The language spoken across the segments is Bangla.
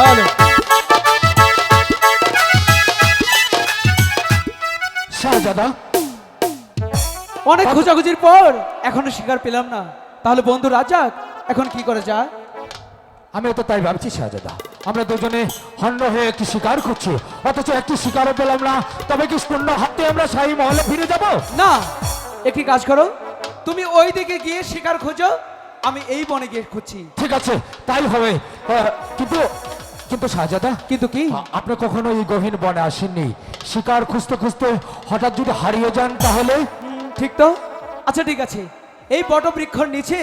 হ্যালো শাহজাদা অনেক খোঁজাখুঁজির পর এখনও শিকার পেলাম না। তাহলে বন্ধু রাজাক এখন কি করে যায়? আমিও তো তাই ভাবছি শাহজাদা আমরা দুজনে হন্য হয়ে একটি শিকার করছি অথচ একটি শিকারও পেলাম না। তবে কি শূন্য হাতে আমরা শাহী মহলে ফিরে যাব? না একটি কাজ করো। তুমি ওই দিকে গিয়ে শিকার খোঁজো। আমি এই বনে গিয়ে খুঁজছি। ঠিক আছে তাই হবে। কিন্তু কিন্তু শাহজাদা কিন্তু কি? আপনি কখনো এই গহীন বনে আসেননি? শিকার খুঁজতে খুঁজতে হঠাৎ যদি হারিয়ে যান তাহলে? ঠিক তো? আচ্ছা ঠিক আছে। এই বটবৃক্ষর নিচে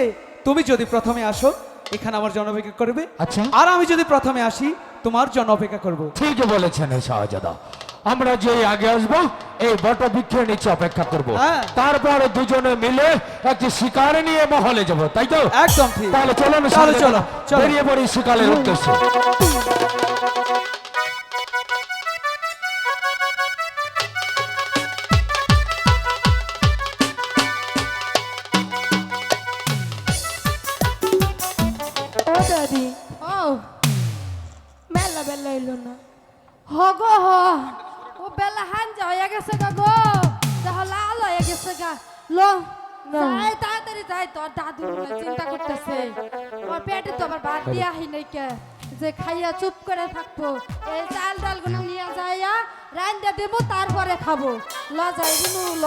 তুমি যদি প্রথমে আসো এখানে আমার জন অপেক্ষা করবে। আচ্ছা। আর আমি যদি প্রথমে আসি তোমার জন অপেক্ষা করব। ঠিকই বলেছেন শাহজাদা আমরা যে আগে আসব এই বট বৃক্ষের নিচে অপেক্ষা করব। হ্যাঁ। তারপরে দুজনে মিলে একটি শিকার নিয়ে মহলে যাব তাই তো? একদম ঠিক। তাহলে চলো চলো, চলো। বেরিয়ে পড়ি শিকারের উদ্দেশ্যে। মেলা বেলা এলো না। হ। বেলা হাঞ্জা হয়ে গেছে গা গো। দেহ লাল হয়ে গেছে গা। লো যাই তাড়াতাড়ি যাই তোর দাদু চিন্তা করতেছে। ওর পেটে তো আবার ভাত দিয়া আহি নাই কে। যে খাইয়া চুপ করে থাকব। এই চাল ডালগুলো নিয়ে যাইয়া রান্দা দেবো তারপরে খাব। ল যাই রিমু ল।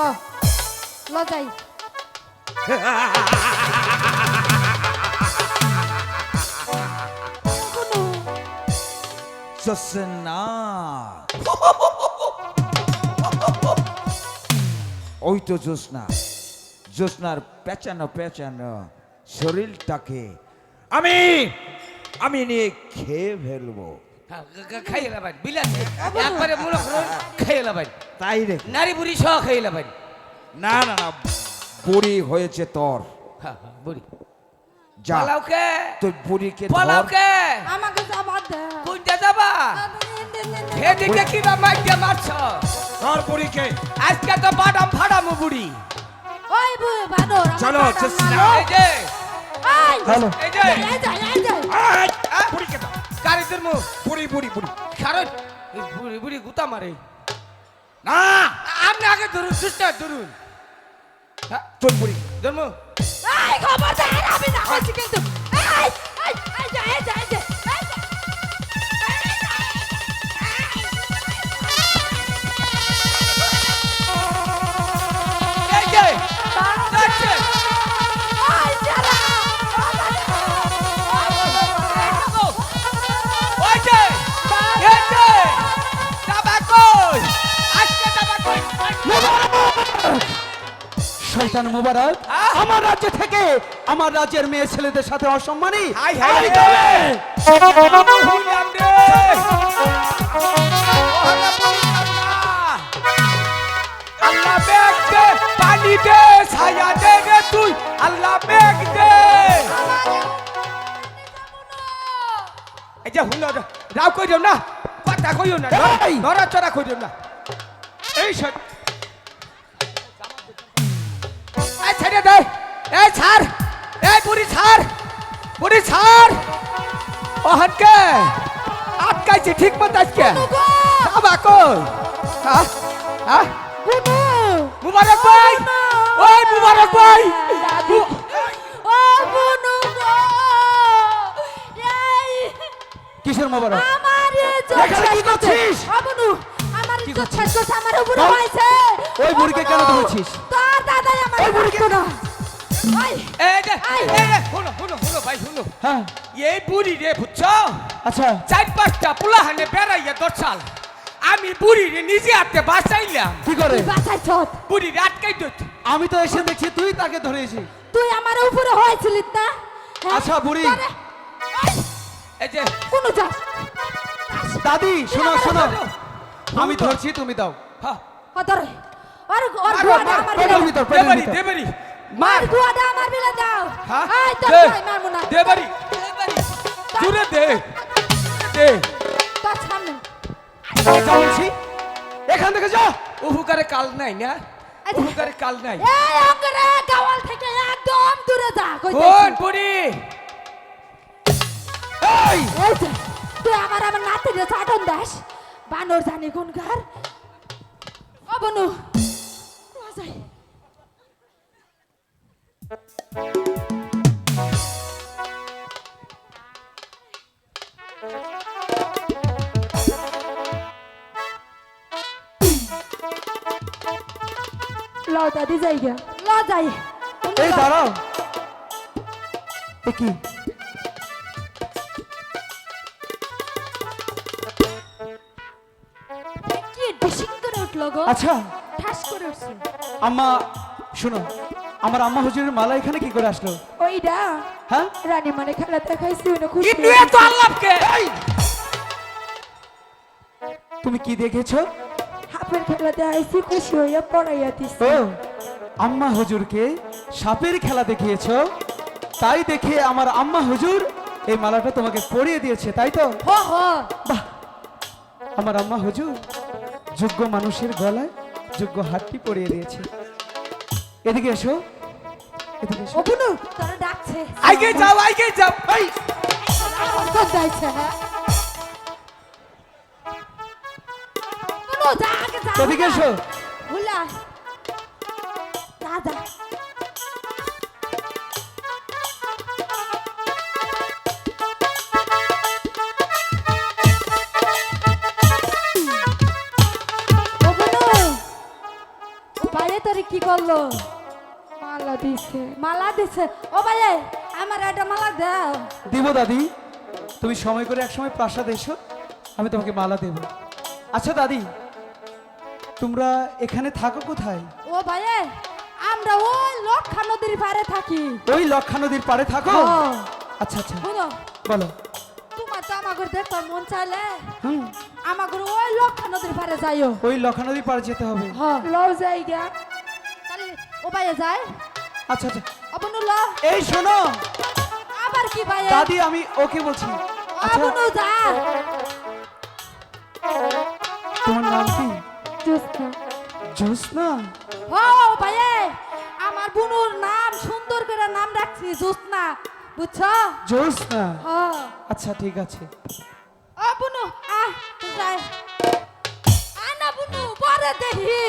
ল যাই। কোনো ওই তো জোসনা জোসনার পেঁচানো পেঁচানো শরীরটাকে আমি আমি নিয়ে খেয়ে ফেলব। খাইয়ে লাবাই বিলাসী একবারে মূলক খাইয়ে লাবাই তাই রে। নারী বুড়ি সহ খাইয়ে লাবাই না না না বুড়ি হয়েছে তোর। বুড়ি। যা। পলাওকে তোর বুড়িকে ধর। পলাওকে আমাকে দে। কোনটা যাবা এদিকে কি বা মাইকে মারছ? ধর বুড়িকে আজকে তো বাদাম ফাড়ামু বুড়ি। ওই বুড়ি আমার চলো। এই যে। এই, হ্যালো এই যে। এই যা, এই যা। বুড়িকে ধর কারি মুখ বুড়ি বুড়ি বুড়ি কারণ এই বুড়ি বুড়ি গুতা মারে। না! আপনি আগে ধরুন সুস্থ ধরুন। হ্যাঁ, তোর বুড়ি। ধর্ম। এই, খবরদার, আমি না করছি কিন্তু। এই, এই, এই যা, এই যা, এই যা, এই যা। শয়তান মুবারক! আমার রাজ্য থেকে আমার রাজ্যের মেয়ে ছেলেদের সাথে অসম্মানী আল্লাহ দে পানি দে ছায়া দে রে তুই আল্লাহ দে এই যে রাও কই দিও না? কথা কইও না এই! নড়া চড়া কই দিও না। এই সব ছেড়ে দে। এই ছাড়। এই বুড়ি ছাড়। বুড়ি ছাড়। ওহানকে আটকাইছে ঠিক মতো আজকে। যাবা কই? হ্যাঁ হ্যাঁ মুবারক ভাই। ওই মুবারক ভাই। কিসের মুবারক? আমার ইজ্জত কি। করছিস? আমার ইজ্জত শেষ করছে, আমার উপরে হয়েছে। ওই বুড়িকে কেন ধরেছিস? আমার বুড়িকে- না। এই হ্যাঁ। এই বুড়ি রে বুঝছ? আচ্ছা। চার পাঁচটা বেড়াইয়া আমি বুড়ি রে নিজে হাতে বাঁচাইলাম। কি করে? তুই বাঁচাইছ। বুড়ি রে আটকাই আমি তো এসে দেখছি তুই তাকে ধরেছিস তুই আমার উপরে হয়েছিলিস না হ্যাঁ? আচ্ছা, বুড়ি। এই, যে। কোনো যা। দাদি শোনো শোনো। আমি ধরছি তুমি দাও। হ্যাঁ। ধরে। ওর ওর মারো, আমার বিলে- ভিতর দেবারি দেবারি। মার। গুয়াটা আমার বিলে দাও। হ্যাঁ? এই দে। ভাই মারবো না। দেবারি। দেবারি জুড়ে দে। দে। তোর সামনে যা বলছি এখান থেকে যা। উপকারে কাল নাই না? আচ্ছা। উপকারে কাল নাই। এই অঙ্গরে গাওয়াল থেকে একদম দূরে যা কোন বুড়ি? এই! তুই আবার আমার নাতিরে চাটন দাস। বানর জানি কোনকার ও বনু। লও দাদি যাই গা। ল যাই এই দাঁড়াও। এ কি? কি ডিসিং করে উঠল গো? আচ্ছা। ঠাস করে উঠছে। আম্মা শোনো। আমার আম্মা হুজুরের মালা এখানে কি করে আসলো? ওইটা হ্যাঁ? রানী মানে খেলা দেখাইছি ওটা খুশি কিন্তু এত আল্লাপকে তুমি কি দেখেছ? হাফের খেলা দেখাইছি খুশি হইয়া পড়াইয়া দিছি। ও আম্মা হুজুরকে সাপের খেলা দেখিয়েছো? তাই দেখে আমার আম্মা হুজুর এই মালাটা তোমাকে পরিয়ে দিয়েছে তাই তো? হ হ। বাহ! আমার আম্মা হুজুর যোগ্য মানুষের গলায় যোগ্য হাতটি পরিয়ে দিয়েছে। এদিকে এসো। এদিকে এসো। ও বুনু তোরা ডাকছে। আইগে যাও আইগে যাও। এই! যাইছে হ্যাঁ যা আগে যা। এদিকে এসো। বাইরে তোর কি করল? মালা দিছে। মালা দিছে? ও ভাইয়ে আমার একটা মালা দাও। দিব দাদি। তুমি সময় করে এক সময় প্রাসাদ এসো আমি তোমাকে মালা দেব। আচ্ছা দাদি তোমরা এখানে থাকো কোথায়? ও ভাইয়ে আমরা ওই লক্ষা নদীর পারে থাকি। ওই লক্ষা নদীর পাড়ে থাকো। আচ্ছা আচ্ছা। বলো। তোমার তো দেখতে মন চাইলে। আমাকে ওই লক্ষা নদীর পারে যাইও। ওই লক্ষা নদীর পাড়ে যেতে হবে। হ্যাঁ লও যাই গা তাহলে ও ভাইয়ে যায়। আচ্ছা আচ্ছা। অবনু ল এই শোনো। আবার কি ভাইয়ে? দাদি আমি ওকে বলছি। আচ্ছা। অবনু যা তোমার নাম কি? জোসনা জ্যোৎস্না? ও ভাইয়ে আমার বুনুর নাম সুন্দর করে নাম রাখছি জোসনা বুঝছ? জ্যোৎস্না? হ্যাঁ আচ্ছা ঠিক আছে। ও বুনু আহ যাই। আনা বুনু পরে দেখি।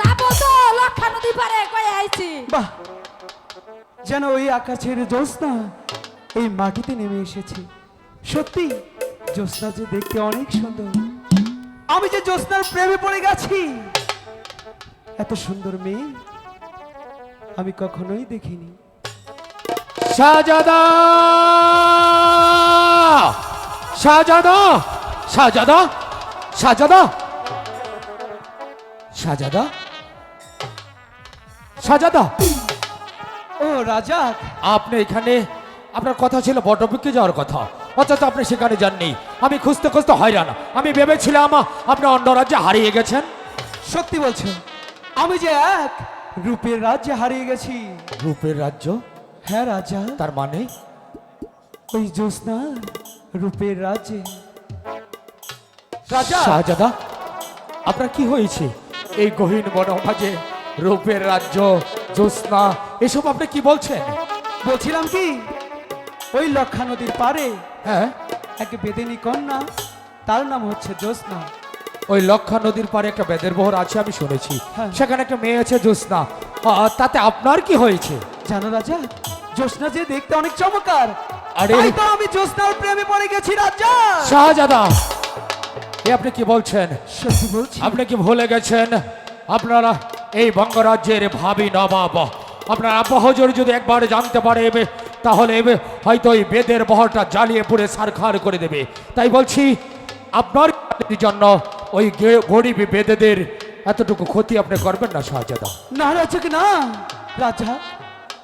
যাব তো লক্ষা নদী পারে কয়ে আইছি? বাহ যেন ওই আকাশের জ্যোৎস্না এই মাটিতে নেমে এসেছে। সত্যি জ্যোৎস্না যে দেখতে অনেক সুন্দর। আমি যে জ্যোৎস্নার প্রেমে পড়ে গেছি এত সুন্দর মেয়ে আমি কখনোই দেখিনি। শাহজাদা শাহজাদা শাহজাদা শাহজাদা শাহজাদা শাহজাদা ও রাজা আপনি এখানে আপনার কথা ছিল বটবৃক্ষে যাওয়ার কথা। অথচ আপনি সেখানে যাননি। আমি খুঁজতে খুঁজতে হয়রান। আমি ভেবেছিলাম আপনি অন্য রাজ্যে হারিয়ে গেছেন। সত্যি বলছেন আমি যে এক রূপের রাজ্যে হারিয়ে গেছি। রূপের রাজ্য? হ্যাঁ রাজা। তার মানে? ওই জ্যোৎস্না রূপের রাজ্যে। রাজা! শাহজাদা আপনার কি হয়েছে? এই গহীন বনমাঝে রূপের রাজ্য জ্যোৎস্না এসব আপনি কি বলছেন? বলছিলাম কি ওই লক্ষা নদীর পারে হ্যাঁ। এক বেদিনী কন্যা তার নাম হচ্ছে জ্যোৎস্না। ওই লক্ষা নদীর পারে একটা বেদের বহর আছে আমি শুনেছি। হ্যাঁ। সেখানে একটা মেয়ে আছে জ্যোৎস্না। তাতে আপনার কি হয়েছে? জানো রাজা জ্যোৎস্না যে দেখতে অনেক চমৎকার। আরে- তো আমি জ্যোৎস্নার প্রেমে পড়ে গেছি রাজা। শাহজাদা এ আপনি কি বলছেন? সত্যি বলছি। আপনি কি ভুলে গেছেন? আপনারা এই বঙ্গরাজ্যের ভাবি নবাব। আপনার আব্বা হজর যদি একবার জানতে পারে এবে, তাহলে এবে হয়তো এই বেদের বহরটা জ্বালিয়ে পুড়ে সারখার করে দেবে। তাই বলছি আপনার জন্য ওই গরিব বেদেদের এতটুকু ক্ষতি আপনি করবেন না শাহজাদা? না রাজা কি না? রাজা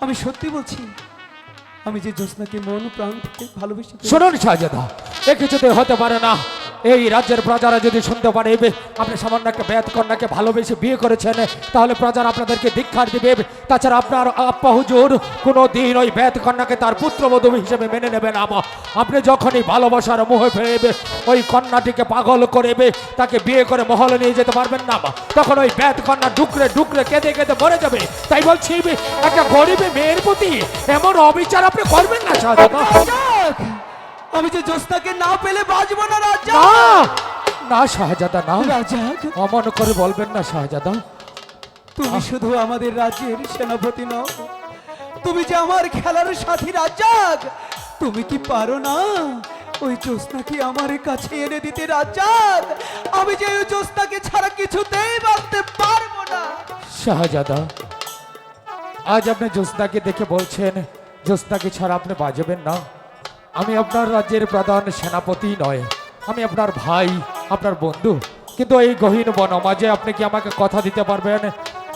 আমি সত্যি বলছি আমি যে জ্যোৎস্নাকে মন প্রাণ থেকে ভালোবেসে শুনুন শাহজাদা এ কিছুতে হতে পারে না এই রাজ্যের প্রজারা যদি শুনতে পারে আপনি সামান্য একটা বেদ কন্যাকে ভালোবেসে বিয়ে করেছেন তাহলে প্রজারা আপনাদেরকে দীক্ষার দিবে তাছাড়া আপনার আপ্পা হুজুর কোনো দিন ওই বেদ কন্যাকে তার পুত্রবধূ হিসেবে মেনে নেবে না আমা। আপনি যখনই ভালোবাসার মোহে ফেলবে ওই কন্যাটিকে পাগল করবে তাকে বিয়ে করে মহলে নিয়ে যেতে পারবেন না আমা। তখন ওই বেদ কন্যা ডুকরে ডুকরে কেঁদে কেঁদে মরে যাবে তাই বলছি একটা গরিব মেয়ের প্রতি এমন অবিচার আপনি করবেন না যাক, আমি যে জ্যোৎস্নাকে না পেলে বাঁচবো না রাজা। না! শাহজাদা না। রাজা অমন করে বলবেন না শাহজাদা। তুমি শুধু আমাদের রাজ্যের সেনাপতি নও তুমি যে আমার খেলার সাথী রাজ্জাক তুমি কি পারো না? ওই জ্যোৎস্নাকে আমার কাছে এনে দিতে রাজ্জাক আমি যে ওই জ্যোৎস্নাকে ছাড়া কিছুতেই বাঁচতে পারব না। শাহজাদা আজ আপনি জ্যোৎস্নাকে দেখে বলছেন জ্যোৎস্নাকে ছাড়া আপনি বাজাবেন না। আমি আপনার রাজ্যের প্রধান সেনাপতি নয়। আমি আপনার ভাই আপনার বন্ধু। কিন্তু এই গহীন বনমাঝে আপনি কি আমাকে কথা দিতে পারবেন?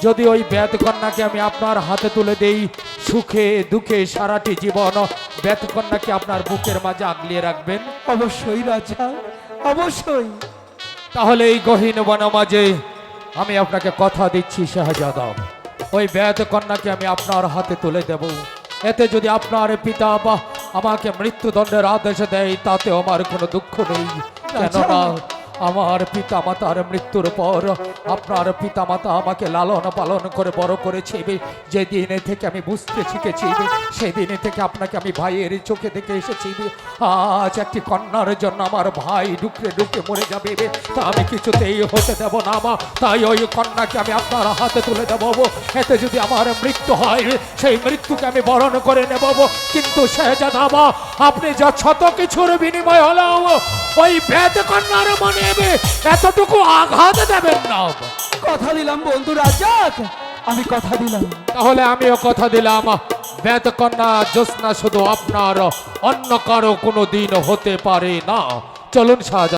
যদি ওই কন্যাকে আমি আপনার হাতে তুলে দেই সুখে দুঃখে সারাটি জীবন কন্যাকে আপনার বুকের মাঝে আগলিয়ে রাখবেন? অবশ্যই রাজা অবশ্যই। তাহলে এই গহীন বনমাঝে আমি আপনাকে কথা দিচ্ছি শাহজাদা। ওই কন্যাকে আমি আপনার হাতে তুলে দেব। এতে যদি আপনার পিতা বা আমাকে মৃত্যুদণ্ডের আদেশ দেয় তাতে আমার কোনো দুঃখ নেই। কেননা আমার পিতা মাতার মৃত্যুর পর আপনার পিতা মাতা আমাকে লালন পালন করে বড় করেছে। যে দিনে থেকে আমি বুঝতে শিখেছি সেই দিনে থেকে আপনাকে আমি ভাইয়ের চোখে দেখে এসেছি। আজ একটি কন্যার জন্য আমার ভাই ডুকরে ডুকরে মরে যাবে। তা আমি কিছুতেই হতে দেব না মা। তাই ওই কন্যাকে আমি আপনার হাতে তুলে দেব। এতে যদি আমার মৃত্যু হয়, সেই মৃত্যুকে আমি বরণ করে নেব। কিন্তু শেহজাদা আপনি যা শত কিছুর বিনিময় হলেও ওই বেদ কন্যার মনে এতটুকু আঘাত দেবেন না কথা দিলাম বন্ধু রাজাক আমি কথা দিলাম। তাহলে আমিও কথা দিলাম। বেদ কন্যা জ্যোৎস্না শুধু আপনার অন্য কারও কোনো দিন হতে পারে না। চলুন শাহজাদা